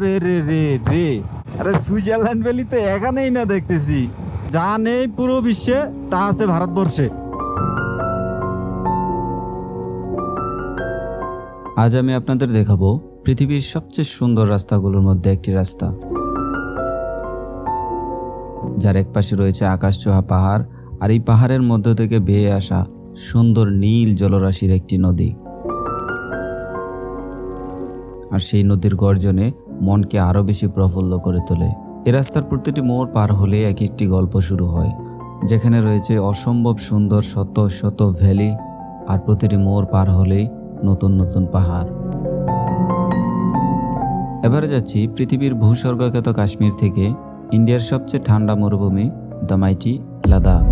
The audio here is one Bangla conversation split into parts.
রে রে রে রে। আরে সুইজারল্যান্ড ভ্যালি তো এখানেই না দেখতেছি। যা নেই পুরো বিশ্বে, তা আছে ভারতবর্ষে। আজ আমি আপনাদের দেখাবো পৃথিবীর সবচেয়ে সুন্দর রাস্তাগুলোর মধ্যে একটি রাস্তা। যার এক পাশে রয়েছে আকাশ ছোঁয়া পাহাড়, আর এই পাহাড়ের মধ্য থেকে বেয়ে আসা সুন্দর নীল জলরাশির একটি নদী। আর সেই নদীর গর্জনে মনকে আরও বেশি প্রফুল্ল করে তোলে। এ রাস্তার প্রতিটি মোড় পার হলে এক একটি গল্প শুরু হয়, যেখানে রয়েছে অসম্ভব সুন্দর শত শত ভ্যালি আর প্রতিটি মোড় পার হলেই নতুন নতুন পাহাড়। এবারে যাচ্ছি পৃথিবীর ভূস্বর্গখ্যাত কাশ্মীর থেকে, ইন্ডিয়ার সবচেয়ে ঠান্ডা মরুভূমি দ্য মাইটি লাদাখ।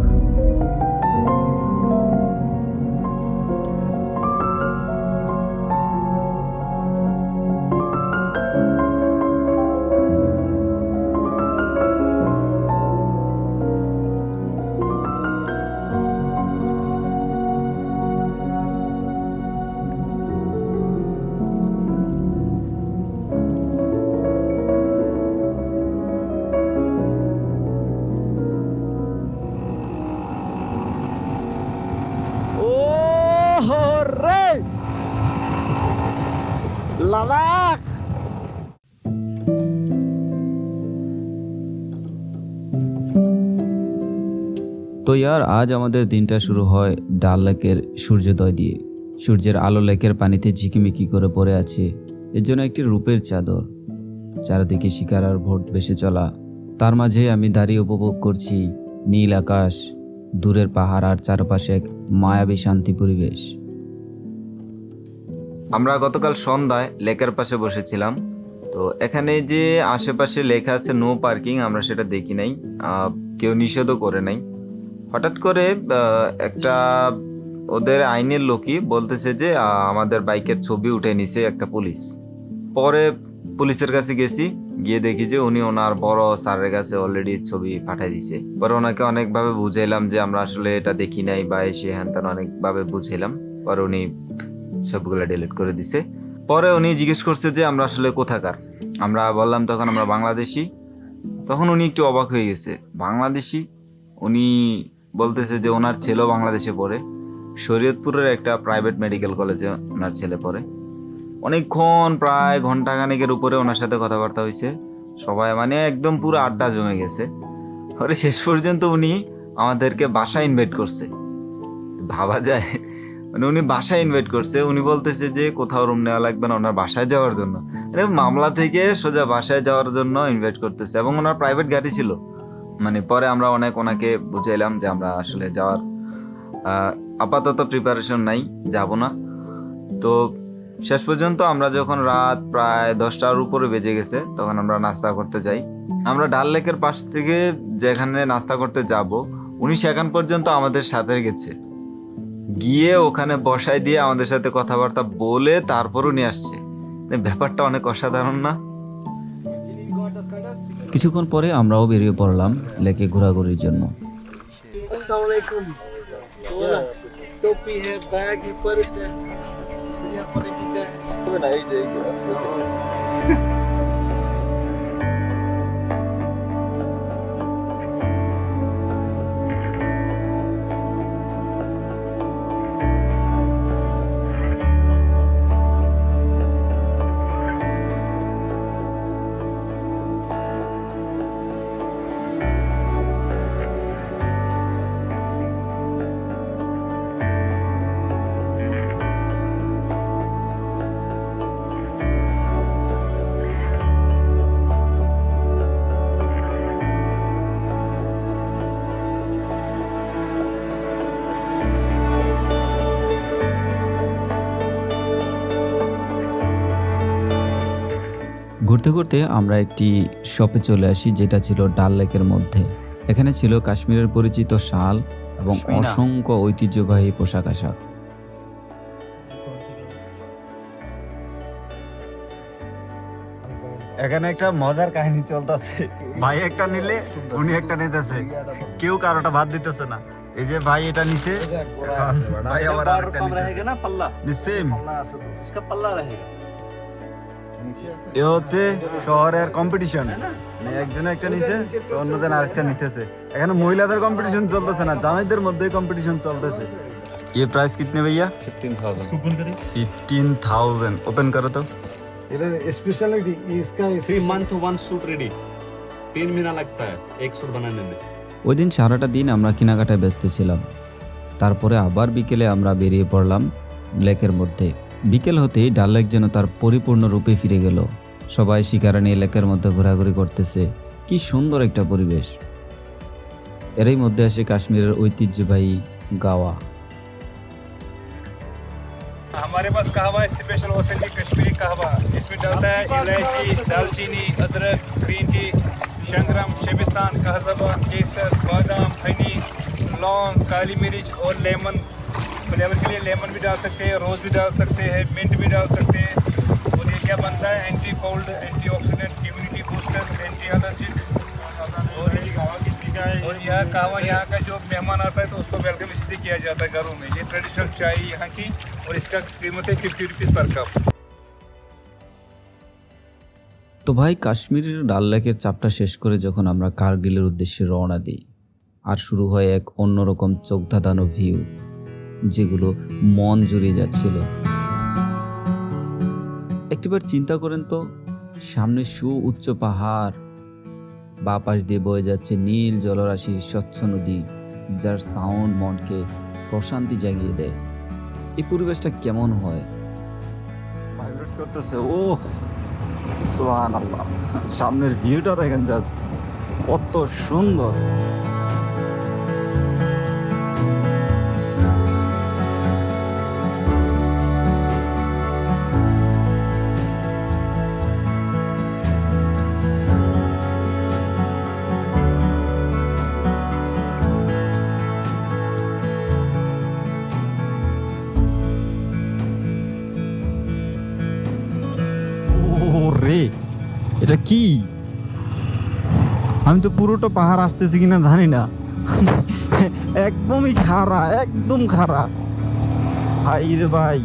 আজ আমাদের দিনটা শুরু হয় ডাল লেকের সূর্যোদয় দিয়ে। সূর্যের আলো লেকের পানিতে ঝিকিমিকি করে পড়ে আছে। এর জন্য একটি রূপের চাদর। চারিদিকে শিকার আর ভোট ভেসে চলা। তার মাঝে আমি দাঁড়িয়ে উপভোগ করছি নীল আকাশ, দূরের পাহাড় আর চারপাশে এক মায়াবী শান্তি পরিবেশ। আমরা গতকাল সন্ধ্যায় লেকের পাশে বসেছিলাম। তো এখানে যে আশেপাশে লেখা আছে নো পার্কিং আমরা সেটা দেখি নাই। কেউ নিষেধও করে নাই। হঠাৎ করে একটা ওদের আইনের লোকই বলতেছে যে আমাদের বাইকের ছবি উঠে নিছে একটা পুলিশ। পরে পুলিশের কাছে গেছি, গিয়ে দেখি যে উনি ওনার বড় স্যারের কাছে অলরেডি ছবি পাঠিয়ে দিছে। পরে ওনাকে অনেকভাবে বুঝাইলাম যে আমরা আসলে এটা দেখি নাই বা এসে হ্যান ত্যান অনেকভাবে বুঝাইলাম। পরে উনি সবগুলো ডিলিট করে দিছে। পরে উনি জিজ্ঞেস করছে যে, আমরা আসলে কোথাকার? আমরা বললাম, তখন আমরা বাংলাদেশি। তখন উনি একটু অবাক হয়ে গেছে। বাংলাদেশি? উনি বলতেছে যে ওনার ছেলেও বাংলাদেশে পড়ে। শরীয়তপুরের একটা প্রাইভেট মেডিকেল কলেজে ওনার ছেলে পড়ে। অনেকক্ষণ প্রায় ঘণ্টা খানেকের উপরে ওনার সাথে কথাবার্তা হয়েছে। সবাই মানে একদম পুরো আড্ডা জমে গেছে। পরে শেষ পর্যন্ত উনি আমাদেরকে বাসায় ইনভাইট করছে। ভাবা যায়। মানে উনি বাসায় ইনভাইট করছে। উনি বলতেছে যে কোথাও রুম নেওয়া লাগবে না, ওনার বাসায় যাওয়ার জন্য। মানে মামলা থেকে সোজা বাসায় যাওয়ার জন্য ইনভাইট করতেছে এবং ওনার প্রাইভেট গাড়ি ছিল। মানে পরে আমরা অনেক ওনাকে বুঝাইলাম যে আমরা আসলে যাওয়ার আপাতত প্রিপারেশন নাই, যাব না। তো শেষ পর্যন্ত আমরা যখন রাত প্রায় দশটার উপরে বেজে গেছে, তখন আমরা নাস্তা করতে যাই। আমরা ডাল লেকের পাশ থেকে যেখানে নাস্তা করতে যাব, উনি সেখান পর্যন্ত আমাদের সাথে গেছে। গিয়ে ওখানে বসায় দিয়ে আমাদের সাথে কথাবার্তা বলে তারপর উনি আসছে। মানে ব্যাপারটা অনেক অসাধারণ না? কিছুক্ষণ পরে আমরাও বেরিয়ে পড়লাম লেকে ঘোরাঘুরির জন্য। Assalamualaikum. করতে করতে আমরা একটি শপে চলে আসি যেটা ছিল ডাল লেকের মধ্যে। এখানে ছিল কাশ্মীরের পরিচিত শাল এবং অসংখ্য ঐতিহ্যবাহী পোশাক আশাক। এখানে একটা মজার কাহিনী চলতেছে। ভাই একটা নিলে উনি একটা নিতেছে। কেউ কারোটা ভাত দিতেছে না। এই যে ভাই এটা নিচে ভাই আবার আরেকটা নিচে পাল্লা? সেম পাল্লা এ হচ্ছে শহরের কম্পিটিশন মানে একজনে একটা নিছে তো অন্যজন আরেকটা নিতেছে এখানে মহিলাদের কম্পিটিশন চলতেছে না জামাইদের মধ্যে কম্পিটিশন চলতেছে ये प्राइस कितने भैया फिफ्टीन थाउजेंड ओपन करो तो इधर स्पेशलिटी इसका three month one suit ready तीन महीना लगता है एक सूट बनाने में ওই দিন সারাটা দিন আমরা কেনাকাটায় ব্যস্ত ছিলাম তারপরে আবার বিকেলে আমরা বেরিয়ে পড়লাম লেকের মধ্যে বিকেল হতেই ডাল লেক যেন তার পরিপূর্ণ রূপে ফিরে গেল সবাই শিকারা নিয়ে লেকের মধ্যে ঘোরাঘুরি করতেছে কি সুন্দর একটা পরিবেশ এরই মধ্যে আসে কাশ্মীরের ঐতিহ্যবাহী গাওয়া हमारे पास कहवा है स्पेशल ऑथेंटिक कश्मीरी कहवा इसमें डलता है इलायची दालचीनी अदरक ग्रीन टी शंगरम शेबिस्तान कहजबा केसर बादाम हनी लौंग काली मिर्च और लेमन फ्लेवर के लिए लेमन भी डाल सकते हैं रोज़ भी डाल सकते हैं मिंट भी डाल सकते हैं और ये क्या बनता है anti cold antioxidant immunity booster anti allergic और और यहाँ कहवा यहाँ का जो मेहमान आता है तो उसको वेलकम इसी से किया जाता है घरों में ये ट्रेडिशनल चाय यहाँ की और इसका कीमत है फिफ्टी रुपीज़ पर कप তো ভাই কাশ্মীরের ডাল লেকের চাপটা শেষ করে যখন আমরা কার্গিলের উদ্দেশ্যে রওনা দিই আর শুরু হয় এক অন্যরকম চোখ ধাঁধানো ভিউ যেগুলো মন জুড়িয়ে যাচ্ছিল। একটিবার চিন্তা করেন তো, সামনে সু উচ্চ পাহাড় বা পাশ দিয়ে বয়ে যাচ্ছে নীল জলরাশির স্বচ্ছ নদী, যার সাউন্ড মনকে প্রশান্তি জাগিয়ে দেয়। এই পরিবেশটা কেমন হয়? ভাইব্রেট করতেছে ও সোহান আল্লাহ সামনের ভিউটা দেখেন জাস্ট কত সুন্দর। আমি তো পুরোটা পাহাড় আসতেছি কিনা জানি না। একদমই খারা একদম খারা ভাই রে ভাই।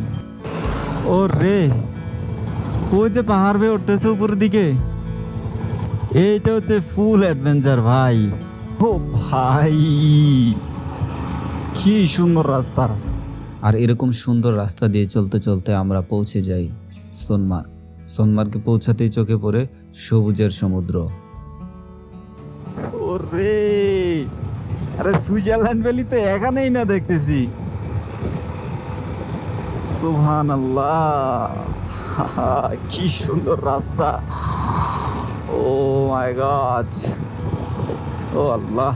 ও রে ওই যে পাহাড় বেয়ে উঠতেছে উপরের দিকে। এইটা হচ্ছে ফুল অ্যাডভেঞ্চার ভাই। ও ভাই, কি সুন্দর রাস্তা। আর এরকম সুন্দর রাস্তা দিয়ে চলতে চলতে আমরা পৌঁছে যাই সোনমার্গ। সোনমার্গে পৌঁছাতেই চোখে পড়ে সবুজের সমুদ্র। ওরে। আরে সুইজারল্যান্ড ভ্যালি তো এখানেই না দেখতেছি। সুহান আল্লাহ কি সুন্দর রাস্তা। ও মাই গড। ও আল্লাহ।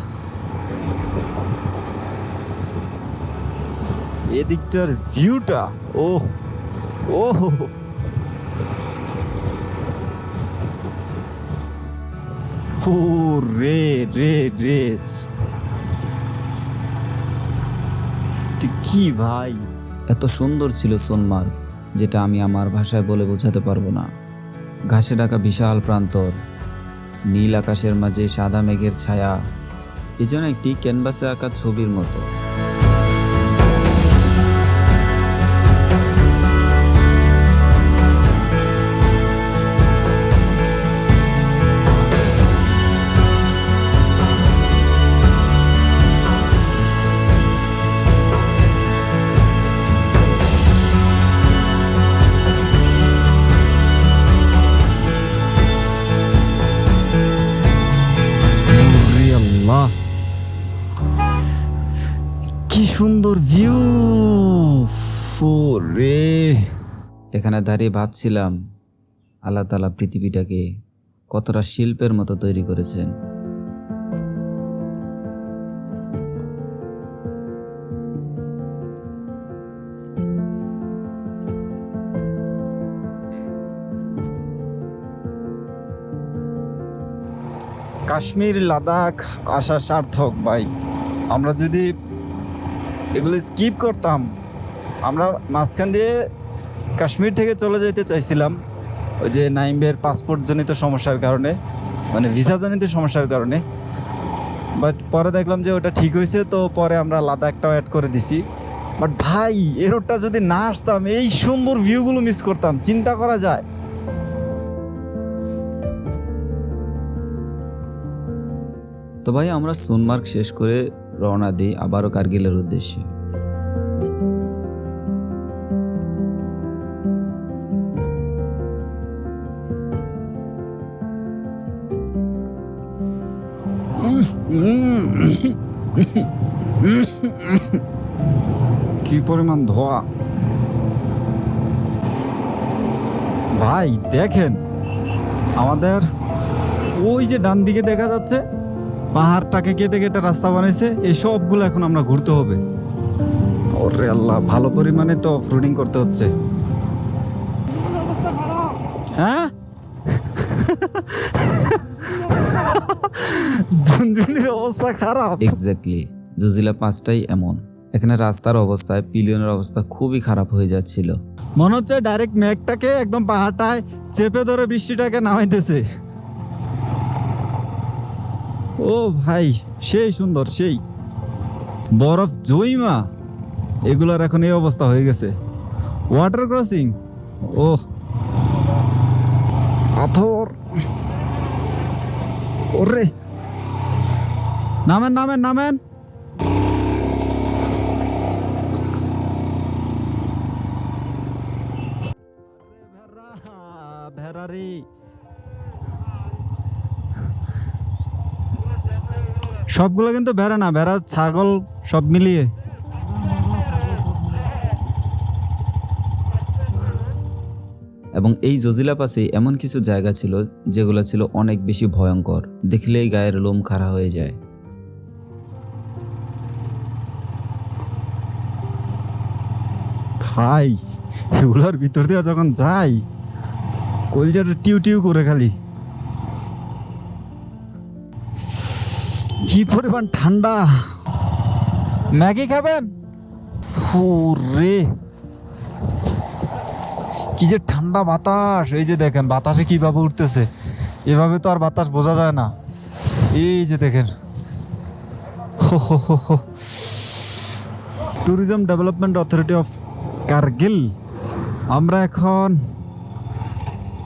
এদিকটার ভিউটা ওহ ওহ। রে রে রে কি ভাই? এত সুন্দর ছিল সোনমার্গ, যেটা আমি আমার ভাষায় বলে বোঝাতে পারব না। ঘাসে ডাকা বিশাল প্রান্তর, নীল আকাশের মাঝে সাদা মেঘের ছায়া, এ যেন একটি ক্যানভাসে আঁকা ছবির মতো। এখানে দাঁড়িয়ে ভাবছিলাম, আল্লাহ তালা পৃথিবীটাকে কতটা শিল্পের মতো তৈরি করেছেন। কাশ্মীর, লাদাখ আসা সার্থক, ভাই। আমরা যদি এগুলো স্কিপ করতাম, আমরা মাঝখান দিয়ে কাশ্মীর থেকে চলে যেতে চাইছিলাম। ওই যে নাইমের পাসপোর্টজনিত সমস্যার কারণে মানে ভিসাজনিত সমস্যার কারণে। বাট পরে দেখলাম যে ওটা ঠিক হয়েছে তো পরে আমরা লাদাখটাও অ্যাড করে দিছি। বাট ভাই এ রোডটা যদি না আসতাম, এই সুন্দর ভিউগুলো মিস করতাম, চিন্তা করা যায়। তো ভাই, আমরা সোনমার্গ শেষ করে রওনা দিই, আবারও কার্গিলের উদ্দেশ্যে। কি পরিমাণ ধোয়া? ভাই, দেখেন। আমাদের ওই যে ডান দিকে দেখা যাচ্ছে, পাহাড়টাকে কেটে কেটে রাস্তা বানিয়েছে এই সবগুলো এখন আমরা ঘুরতে হবে। ওরে আল্লাহ, ভালো পরিমাণে তো ফ্রুটিং করতে হচ্ছে। হ্যাঁ? অবস্থা খারাপ। এক্স্যাক্টলি জুজিলা পাঁচটাই এমন। এখানে রাস্তার অবস্থায় পিলিয়নের অবস্থা খুবই খারাপ হয়ে যাচ্ছিল। মনে হচ্ছে ডাইরেক্ট মেঘটাকে একদম পাহাড়টায় চেপে ধরে বৃষ্টিটাকে নামাইতেছে। ও ভাই সেই সুন্দর সেই। বরফ জইমা। এগুলার এখন এই অবস্থা হয়ে গেছে। ওয়াটার ক্রসিং ও পাথর। ওরে। নামেন নামেন নামেন। ভেড়ারি সবগুলো কিন্তু ভেড়া না ভেড়া ছাগল সব মিলিয়ে। এবং এই জজিলা পাশে এমন কিছু জায়গা ছিল যেগুলো ছিল অনেক বেশি ভয়ঙ্কর। দেখলেই গায়ের লোম খাড়া হয়ে যায়। ভাই, এগুলোর ভিতর দিয়ে যখন যাই, কলজাটা টিউ টিউ করে খালি। কি পরিমাণ ঠান্ডা। ম্যাগি খাবেন? রে কি যে ঠান্ডা বাতাস। এই যে দেখেন, বাতাসে কীভাবে উঠতেছে। এভাবে তো আর বাতাস বোঝা যায় না। এই যে দেখেন। Tourism development authority of Kargil. আমরা এখন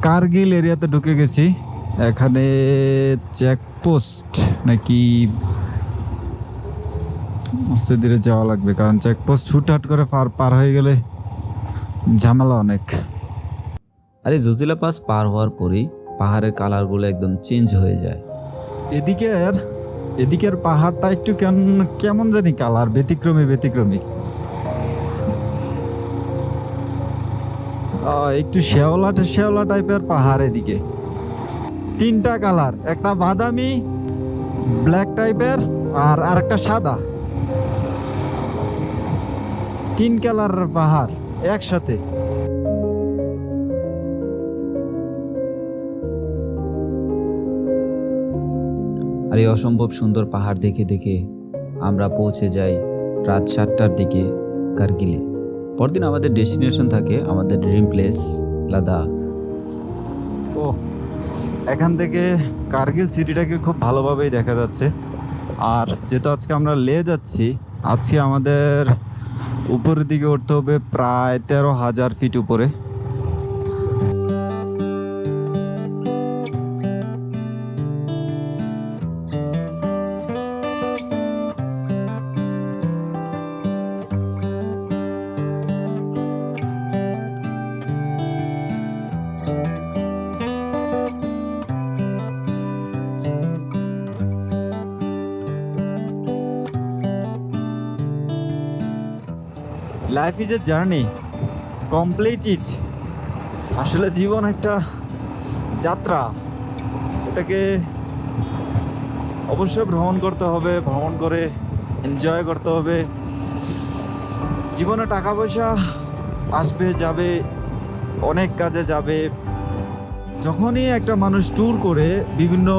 কার্গিল এরিয়াতে ঢুকে গেছি। এখানে চেকপোস্ট নাকি আস্তে ধীরে যাওয়া লাগবে কারণ চেকপোস্ট হুটহাট করে পার পার হয়ে গেলে ঝামেলা অনেক। আর জজিলা পাস পার হওয়ার পরেই পাহাড়ের কালারগুলো একদম চেঞ্জ হয়ে যায়। এদিকের এদিকের পাহাড়টা একটু কেমন কেমন জানি কালার ব্যতিক্রমী ব্যতিক্রমী। একটু শেওলা শেওলা টাইপের পাহাড়ের দিকে তিনটা কালার একটা বাদামি ব্ল্যাক টাইপের আর আরেকটা সাদা। তিন কালার পাহাড় একসাথে। আর এই অসম্ভব সুন্দর পাহাড় দেখে দেখে আমরা পৌঁছে যাই রাত সাতটার দিকে কার্গিলে। পরদিন আমাদের ডেস্টিনেশন থাকে, আমাদের ড্রিম প্লেস, লাদাখ। ও এখান থেকে কার্গিল সিটিটাকে খুব ভালোভাবেই দেখা যাচ্ছে। আর যেহেতু আজকে আমরা লে যাচ্ছি, আজকে আমাদের উপরের দিকে উঠতে হবে প্রায় তেরো হাজার ফিট উপরে। এ জার্নি কমপ্লিট ইট আসলে জীবন একটা যাত্রা। এটাকে অবশ্যই ভ্রমণ করতে হবে, ভ্রমণ করে এনজয় করতে হবে। জীবনে টাকা পয়সা আসবে, যাবে, অনেক কাজে যাবে। যখনই একটা মানুষ ট্যুর করে, বিভিন্ন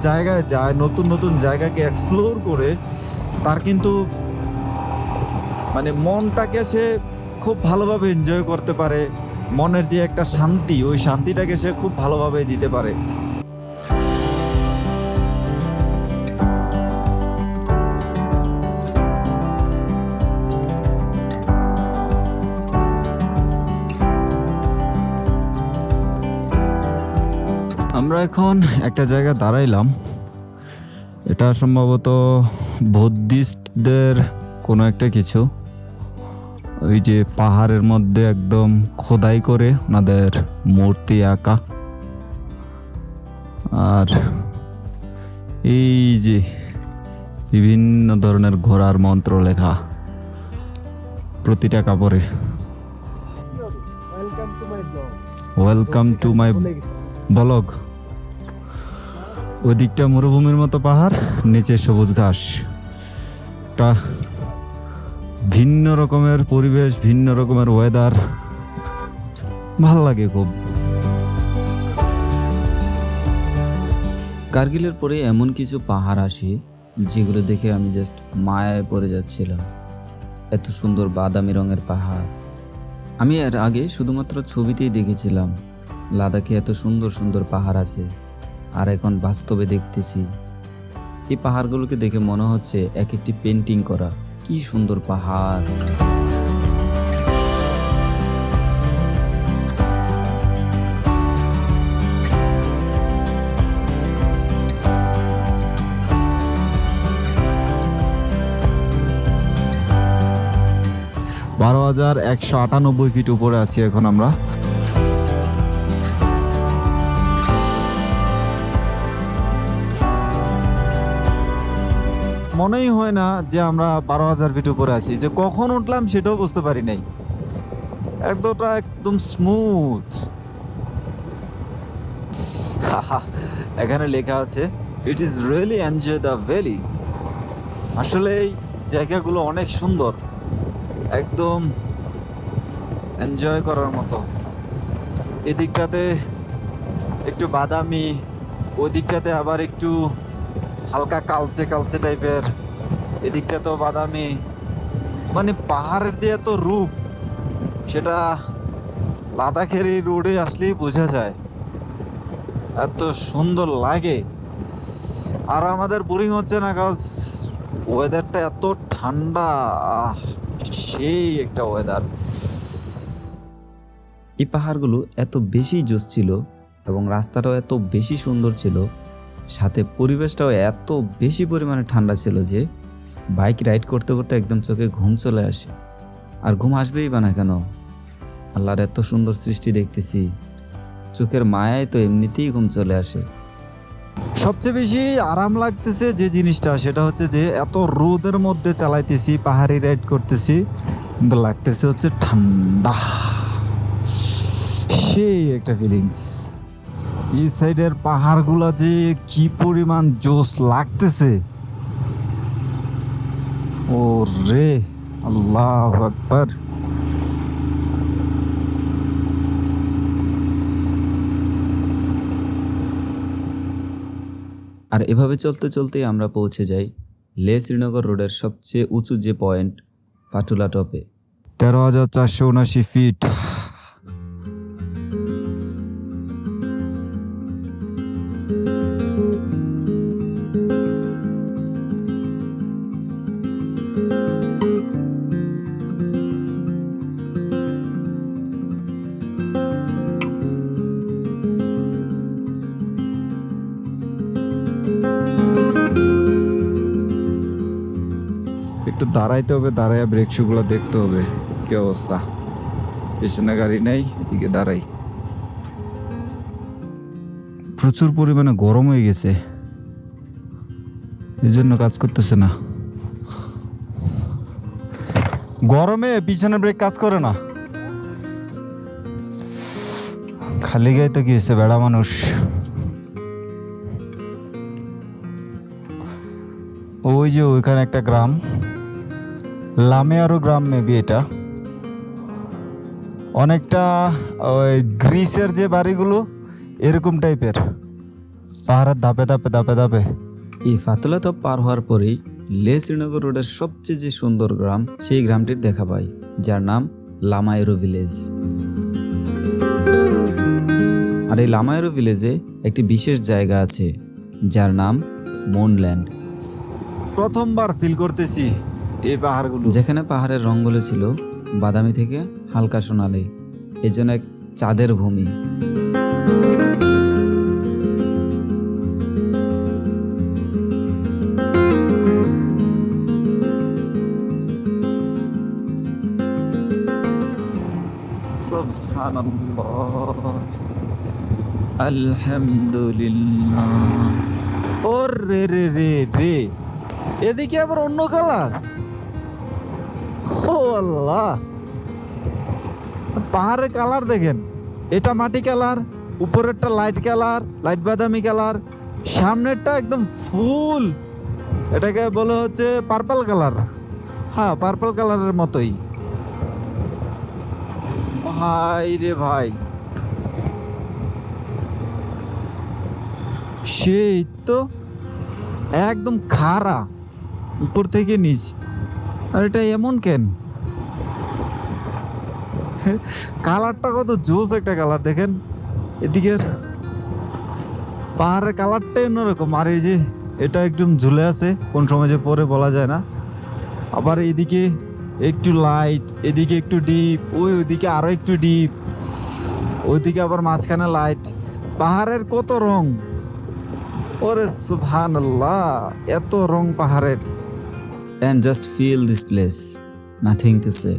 জায়গায় যায়, নতুন নতুন জায়গাকে এক্সপ্লোর করে, তার কিন্তু মানে মনটাকে সে খুব ভালোভাবে এনজয় করতে পারে। মনের যে একটা শান্তি, ওই শান্তিটাকে সে খুব ভালোভাবে দিতে পারে। আমরা এখন একটা জায়গায় দাঁড়াইলাম। এটা সম্ভবত বুদ্ধিস্টদের কোনো একটা কিছু। ওই যে পাহাড়ের মধ্যে একদম খোদাই করে ওনাদের মূর্তি আঁকা। আর এই যে বিভিন্ন ধরনের ঘোড়ার মন্ত্র লেখা প্রতিটা কাপড়ে. ওয়েলকাম টু মাই ব্লগ ওই দিকটা মরুভূমির মতো পাহাড়, নিচে সবুজ ঘাস। একটা ভিন্ন রকমের পরিবেশ, ভিন্ন রকমের ওয়েদার ভালো লাগে খুব। কার্গিলের পরে এমন কিছু পাহাড় আসে, যেগুলো দেখে আমি জাস্ট মায়ায় পড়ে যাচ্ছিলাম। এত সুন্দর বাদামি রঙের পাহাড়। আমি এর আগে শুধুমাত্র ছবিতেই দেখেছিলাম, লাদাখে এত সুন্দর সুন্দর পাহাড় আছে, আর এখন বাস্তবে দেখতেছি। এই পাহাড়গুলোকে দেখে মনে হচ্ছে এক একটি পেন্টিং করা। কি সুন্দর পাহাড়। বারো হাজার একশো আটানব্বই ফিট উপরে আছি এখন আমরা। মনেই হয় না যে আমরা বারো হাজার ফিট উপরে আছি। যে কখন উঠলাম সেটাও বুঝতে পারি নাই। একদমটা একদম স্মুথ এখানে লেখা আছে it is really enjoy the valley আসলে এই জায়গাগুলো অনেক সুন্দর। একদম এনজয় করার মতো। এদিকটাতে একটু বাদামি, ওদিকটাতে আবার একটু হালকা কালচে কালচে টাইপের। এদিকটাতেও বাদামি। মানে পাহাড়ের যে এত রূপ, সেটা লাদাখের এই রোডে আসলেই বোঝা যায়। এত সুন্দর লাগে। আর আমাদের বোরিং হচ্ছে না কাজ ওয়েদারটা এত ঠান্ডা। সেই একটা ওয়েদার এই পাহাড়গুলো এত বেশি জোস ছিল এবং রাস্তাটাও এত বেশি সুন্দর ছিল সাথে পরিবেশটাও এত বেশি পরিমাণে ঠান্ডা ছিল যে বাইক রাইড করতে করতে একদম চোখে ঘুম চলে আসে। আর ঘুম আসবেই বা না কেন? আল্লাহর এত সুন্দর সৃষ্টি দেখতেছি। চোখের মায়ায় তো এমনিতেই ঘুম চলে আসে। সবচেয়ে বেশি আরাম লাগতেছে যে জিনিসটা, সেটা হচ্ছে যে এত রোদের মধ্যে চালাইতেছি, পাহাড়ি রাইড করতেছি, কিন্তু লাগতেছে হচ্ছে ঠান্ডা। সেই একটা ফিলিংস এই সাইডের পাহাড়গুলা যে কি পরিমাণ জোস লাগতেছে। ও রে আল্লাহ আকবার। আর এভাবে চলতে চলতেই আমরা পৌঁছে যাই লে শ্রীনগর রোডের সবচেয়ে উঁচু যে পয়েন্ট ফাটুলা টপে। তেরো হাজার চারশো উনাশি ফিট। একটু দাঁড়াইতে হবে দাঁড়ায় ব্রেক শুগুলো দেখতে হবে। কি অবস্থা? পেছনে গাড়ি নেই, এদিকে দাঁড়াই। প্রচুর পরিমাণে গরম হয়ে গেছে। এই জন্য কাজ করতেছে না। গরমে পিছনে ব্রেক কাজ করে না। খালি গায়ে তো গিয়েছে বেড়া মানুষ। ওই যে ওইখানে একটা গ্রাম। লামেয়ারো গ্রাম মেবি এটা। অনেকটা ওই গ্রিসের যে বাড়িগুলো এরকম টাইপের। পাহাড়ের ধাপে ধাপে ধাপে ধাপে। এই ফাতুলা টপ পার হওয়ার পরেই লে শ্রীনগর রোডের সবচেয়ে যে সুন্দর গ্রাম সেই গ্রামটির দেখা পাই যার নাম লামায়রো ভিলেজ। আর এই লামায়রো ভিলেজে একটি বিশেষ জায়গা আছে যার নাম মুনল্যান্ড। প্রথমবার ফিল করতেছি। এই পাহাড়গুলো। যেখানে পাহাড়ের রঙগুলো ছিল বাদামি থেকে হালকা সোনালি এই জন্য এক চাঁদের ভূমি। আলহামদুলিল্লাহ। ও রে রে রে রে। এদিকে আবার অন্য কালার? আল্লাহ। পাহাড়ের কালার দেখেন। এটা মাটি কালার, উপরেরটা লাইট কালার লাইট বাদামি কালার, সামনেরটা একদম ফুল। এটাকে বলে হচ্ছে পার্পল কালার হ্যাঁ পার্পল কালারের মতোই। ভাই রে ভাই। সেই তো একদম খাড়া, উপর থেকে নিচ। আর এটা এমন কেন? কালারটা কত জোস একটা কালার, দেখেন। এদিকের পাহাড়ের কালারটাই অন্যরকম। আর এই যে এটা একদম ঝুলে আছে, কোন সময় যে পরে বলা যায় না। আবার এদিকে একটু লাইট এদিকে একটু ডিপ ওই ওইদিকে আরও একটু ডিপ ওইদিকে আবার মাঝখানে লাইট পাহাড়ের কত রং? ওরে সুবহানাল্লাহ, এত রং পাহাড়ের। And just feel this place nothing to say.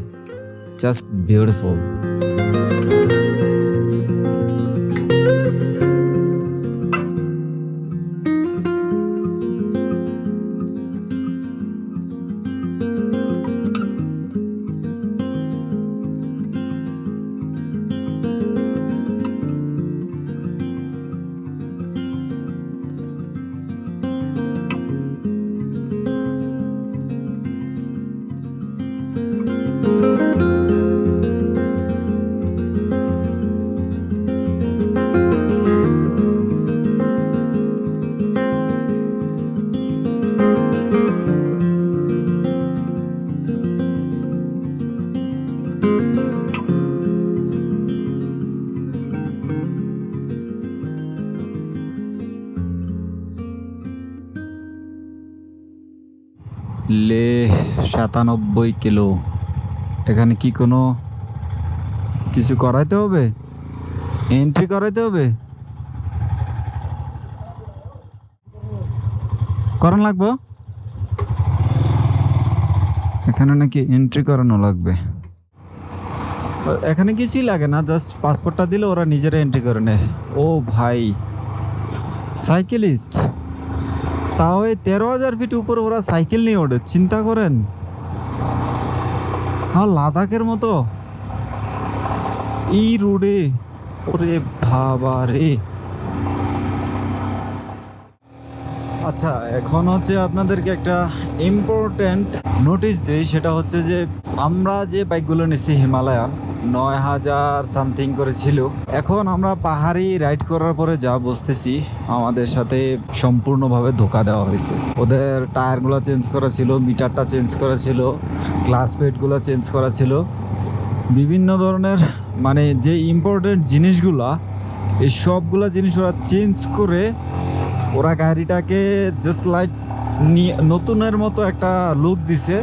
Just beautiful. লে সাতানব্বই কিলো। এখানে কি কোনো কিছু করাইতে হবে? এন্ট্রি করাইতে হবে? করান লাগবো? এখানে নাকি এন্ট্রি করানো লাগবে। এখানে কিছুই লাগে না জাস্ট পাসপোর্টটা দিলে ওরা নিজেরা এন্ট্রি করে নেয়। ও ভাই সাইকেলিস্ট তাও এই তেরো হাজার ফিট উপরে ওরা সাইকেল নিয়ে ওঠে, চিন্তা করেন। হ্যাঁ লাদাখের মতো। এই রোডে, ওরে বাবা রে। আচ্ছা এখন হচ্ছে আপনাদেরকে একটা ইম্পর্ট্যান্ট নোটিশ দিই, সেটা হচ্ছে যে আমরা যে বাইকগুলো নিচ্ছি হিমালয়ান নয় হাজার সামথিং করে ছিল। এখন আমরা পাহাড়ি রাইড করার পরে যা বুঝতেছি, আমাদের সাথে সম্পূর্ণভাবে ধোকা দেওয়া হয়েছে। ওদের টায়ারগুলো চেঞ্জ করা ছিল, মিটারটা চেঞ্জ করা ছিল ক্লাস প্লেটগুলো চেঞ্জ করা ছিল। বিভিন্ন ধরনের মানে যে ইম্পর্টেন্ট জিনিসগুলা, এই সবগুলো জিনিস ওরা চেঞ্জ করে ওরা গাড়িটাকে জাস্ট লাইক নতুনের মতো একটা লুক দিছে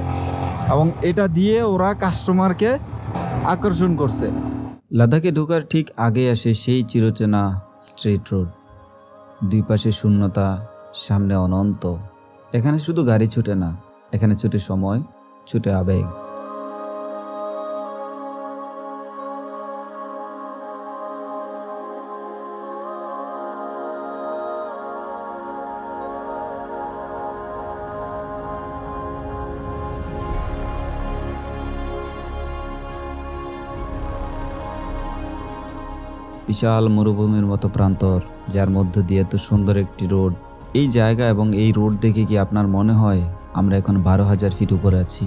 এবং এটা দিয়ে ওরা কাস্টমারকে আকর্ষণ করছে। লাদাখে ঢোকার ঠিক আগে আসে সেই চিরচেনা স্ট্রেট রোড। দুই পাশে শূন্যতা, সামনে অনন্ত। এখানে শুধু গাড়ি ছুটে না, এখানে ছুটে সময়, ছুটে আবেগ। বিশাল মরুভূমির মতো প্রান্তর, যার মধ্য দিয়ে এত সুন্দর একটি রোড। এই জায়গা এবং এই রোড দেখে কি আপনার মনে হয় আমরা এখন বারো হাজার ফিট উপরে আছি?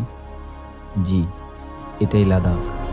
জি, এটাই লাদাখ।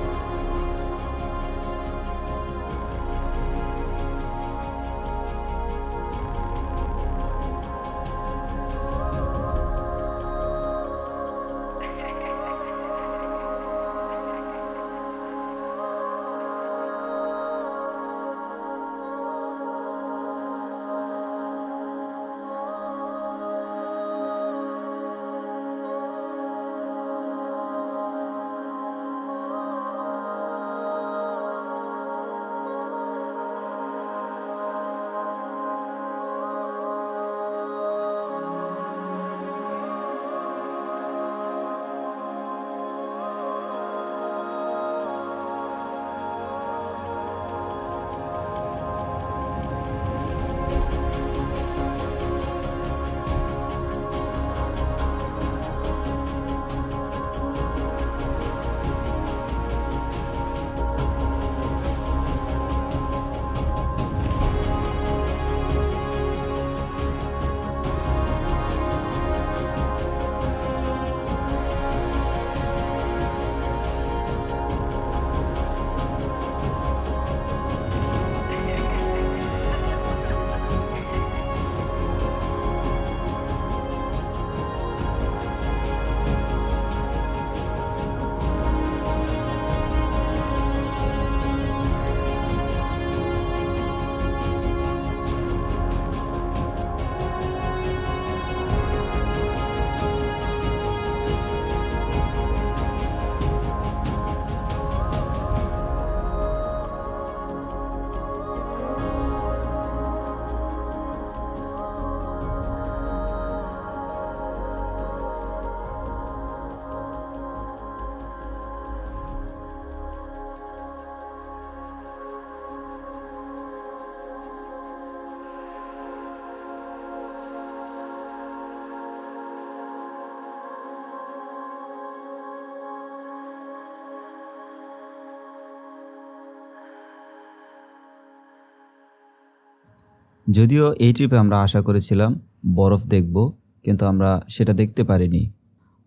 যদিও এই ট্রিপে আমরা আশা করেছিলাম বরফ দেখব, কিন্তু আমরা সেটা দেখতে পারিনি।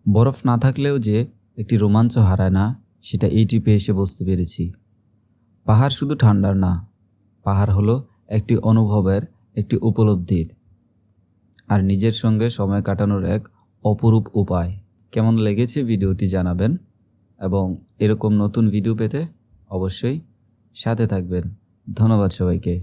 বরফ না থাকলেও যে একটি রোমাঞ্চ হারায় না, সেটা এই ট্রিপে এসে বুঝতে পেরেছি। পাহাড় শুধু ঠান্ডার না, পাহাড় হলো একটি অনুভবের একটি উপলব্ধির। আর নিজের সঙ্গে সময় কাটানোর এক অপরূপ উপায়। কেমন লেগেছে ভিডিওটি জানাবেন, এবং এরকম নতুন ভিডিও পেতে অবশ্যই সাথে থাকবেন। ধন্যবাদ সবাইকে।